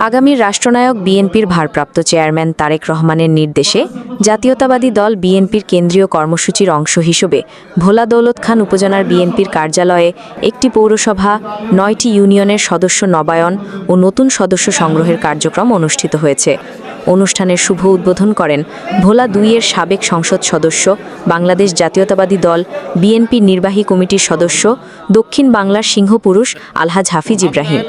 আগামীর রাষ্ট্রনায়ক বিএনপির ভারপ্রাপ্ত চেয়ারম্যান তারেক রহমানের নির্দেশে জাতীয়তাবাদী দল বিএনপির কেন্দ্রীয় কর্মসূচির অংশ হিসেবে ভোলা দৌলত খান উপজেলার বিএনপির কার্যালয়ে একটি পৌরসভা, নয়টি ইউনিয়নের সদস্য নবায়ন ও নতুন সদস্য সংগ্রহের কার্যক্রম অনুষ্ঠিত হয়েছে। অনুষ্ঠানের শুভ উদ্বোধন করেন ভোলা দুইয়ের সাবেক সংসদ সদস্য, বাংলাদেশ জাতীয়তাবাদী দল, বিএনপি নির্বাহী কমিটির সদস্য, দক্ষিণ বাংলার সিংহপুরুষ আলহাজ হাফিজ ইব্রাহিম।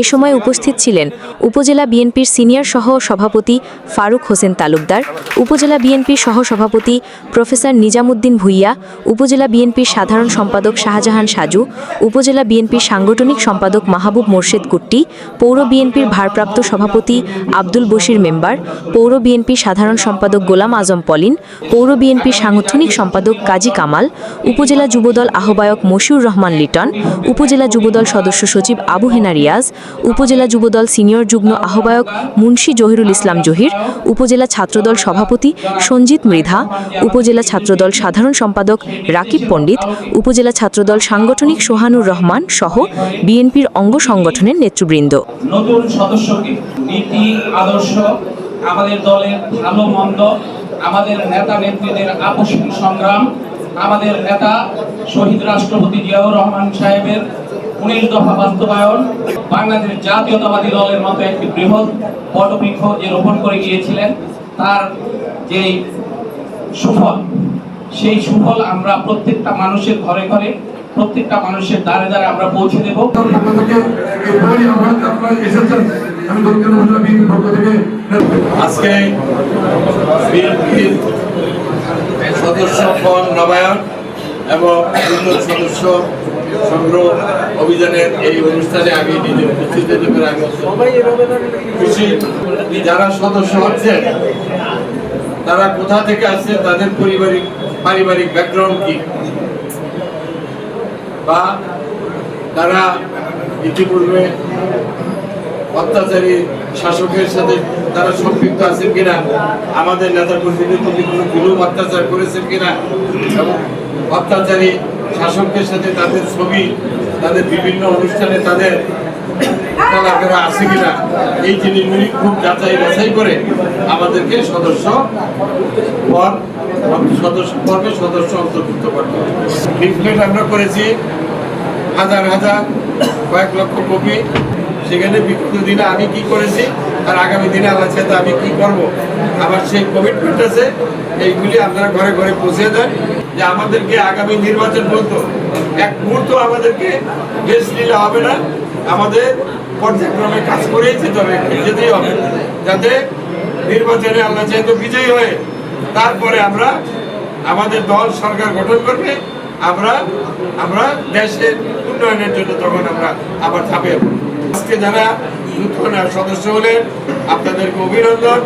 এ সময় উপস্থিত ছিলেন উপজেলা বিএনপির সিনিয়র সহ সভাপতি ফারুক হোসেন তালুকদার, উপজেলা বিএনপির সহ সভাপতি প্রফেসর নিজামুদ্দিন ভুইয়া, উপজেলা বিএনপির সাধারণ সম্পাদক শাহজাহান সাজু, উপজেলা বিএনপির সাংগঠনিক সম্পাদক মাহবুব মোর্শেদ কুট্টি পৌর বিএনপির ভারপ্রাপ্ত সভাপতি আব্দুল বশির মেম্বার পৌর বিএনপি সাধারণ সম্পাদক গোলাম আজম পলিন, পৌর বিএনপি সাংগঠনিক সম্পাদক কাজী কামাল, উপজেলা যুবদল আহ্বায়ক মশিউর রহমান লিটন, উপজেলা যুবদল সদস্য সচিব আবু হেনা রিয়াজ, উপজেলা যুবদল সিনিয়র যুগ্ম আহ্বায়ক মুন্সি জহিরুল ইসলাম জহির, উপজেলা ছাত্রদল সভাপতি সঞ্জিত মৃধা, উপজেলা ছাত্রদল সাধারণ সম্পাদক রাকিব পণ্ডিত, উপজেলা ছাত্রদল সাংগঠনিক সোহানুর রহমান সহ বিএনপির অঙ্গ সংগঠনের নেতৃবৃন্দ। নতুন সদস্যকে নীতি, আদর্শ, আমাদের দলের ভালো মন্দ, আমাদের নেতা নেত্রীদের আপসিক সংগ্রাম, আমাদের নেতা শহীদ রাষ্ট্রপতি জিয়াউর রহমান সাহেবের উনিশ দফা বাস্তবায়ন, বাংলাদেশ জাতীয়তাবাদী দলের মতো একটি বৃহৎ বটবৃক্ষ যে রোপণ করে গিয়েছিলেন। তার যেই সুফল, সেই সুফল আমরা প্রত্যেকটা মানুষের ঘরে ঘরে, প্রত্যেকটা মানুষের দ্বারে দ্বারে আমরা পৌঁছে দেবো। আমি দক্ষিণ মহিলা বিএনপির পক্ষ থেকে আজকে বিএনপির সদস্য পদ নবায়ন এবং নতুন সদস্য সংগ্রহ অভিযানের এই অনুষ্ঠানে আমি নিজে উপস্থিত পেরে আমি খুশি। যারা সদস্য হচ্ছেন তারা কোথা থেকে আসছে তাদের পারিবারিক পারিবারিক ব্যাকগ্রাউন্ড কি? বা তারা ইতিপূর্বে অত্যাচারী শাসকের সাথে তারা সম্পৃক্ত আছেন কিনা, আমাদের নেতা কর্মীদের প্রতি কোনো জুলুম অত্যাচার করেছেন কিনা, এবং অত্যাচারী শাসকের সাথে তাদের ছবি, তাদের বিভিন্ন অনুষ্ঠানে তাদের আছে কিনা, এই জিনিসগুলি খুব যাচাই বাছাই করে আমাদেরকে সদস্য পদ, সদস্য পর্বে সদস্য অন্তর্ভুক্ত করতে হবে। লিফলেট আমরা করেছি হাজার হাজার কয়েক লক্ষ কপি। সেখানে বিগত দিনে আমি কি করেছি, আর আগামী দিনে আল্লাহ সাথে আমি কি করব আমার সেই কমিটমেন্ট আছে, এইগুলি আপনারা ঘরে ঘরে পৌঁছে দেন, যে আমাদেরকে আগামী নির্বাচন পর্যন্ত এক মুহূর্ত আমাদেরকে বেশ নিলে হবে না, আমাদের পর্যায়ক্রমে কাজ করেই যেতে হবে, যেতেই হবে, যাতে নির্বাচনে আল্লাহ চাইতো বিজয়ী হয়ে তারপরে আমরা আমাদের দল, সরকার গঠন করবে, আমরা আমরা দেশের উন্নয়নের জন্য তখন আমরা আবার পড়ব। আজকে যারা নূতন সদস্য হলেন আপনাদেরকে অভিনন্দন।